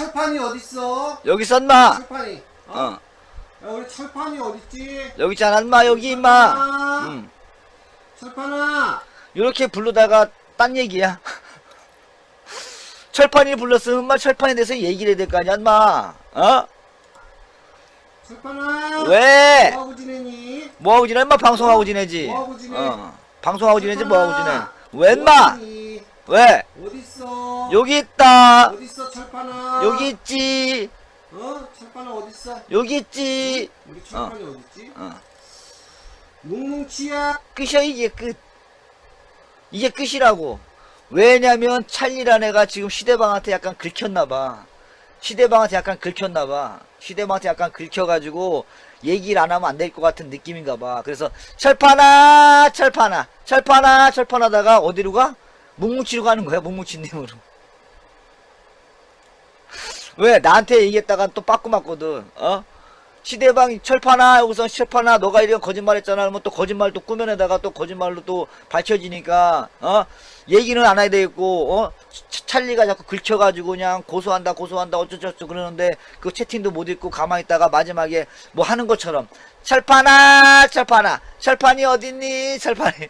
철판이 어딨어? 여기 있었마 철판이. 어? 어 야, 우리 철판이 어딨지? 여기 있잖아 인마 여기 임마 철판아. 음. 철판아. 이렇게 부르다가 딴 얘기야 철판이 불렀으면 인마 철판에 대해서 얘기를 해야 될 거 아니야 인마 어? 철판아. 왜? 뭐하고 지내니? 뭐하고 지내 인마 방송하고 지내지 뭐하고 지내? 어 방송하고 지내지 뭐하고 지내. 왜 인마 뭐하니? 왜? 어딨어? 여기 있다 어딨어 철판아? 여기 있지 어? 철판아 어딨어? 여기 있지 우리 철판이 어. 딨지 어. 뭉뭉치야. 끝이야 이게 끝 이게 끝이라고 왜냐면 찰리란 애가 지금 시대방한테 약간 긁혔나봐 시대방한테 약간 긁혔나봐 시대방한테 약간 긁혀가지고 얘기를 안 하면 안 될 것 같은 느낌인가봐 그래서 철판아 철판아 철판아 철판하다가 어디로 가? 묵묵치로 가는 거야 묵묵치님으로 왜 나한테 얘기했다가 또 빠꾸 맞거든 어? 시대방 철판아 여기서 철판아 너가 이런 거짓말 했잖아. 그러면 또 거짓말 또 꾸며내다가 또 거짓말로 또 밝혀지니까 어? 얘기는 안 해야 되겠고 어? 차- 찰리가 자꾸 긁혀가지고 그냥 고소한다 고소한다 어쩌저쩌 그러는데 그 채팅도 못 읽고 가만히 있다가 마지막에 뭐 하는 것처럼 철판아 철판아 철판이 어딨니? 철판이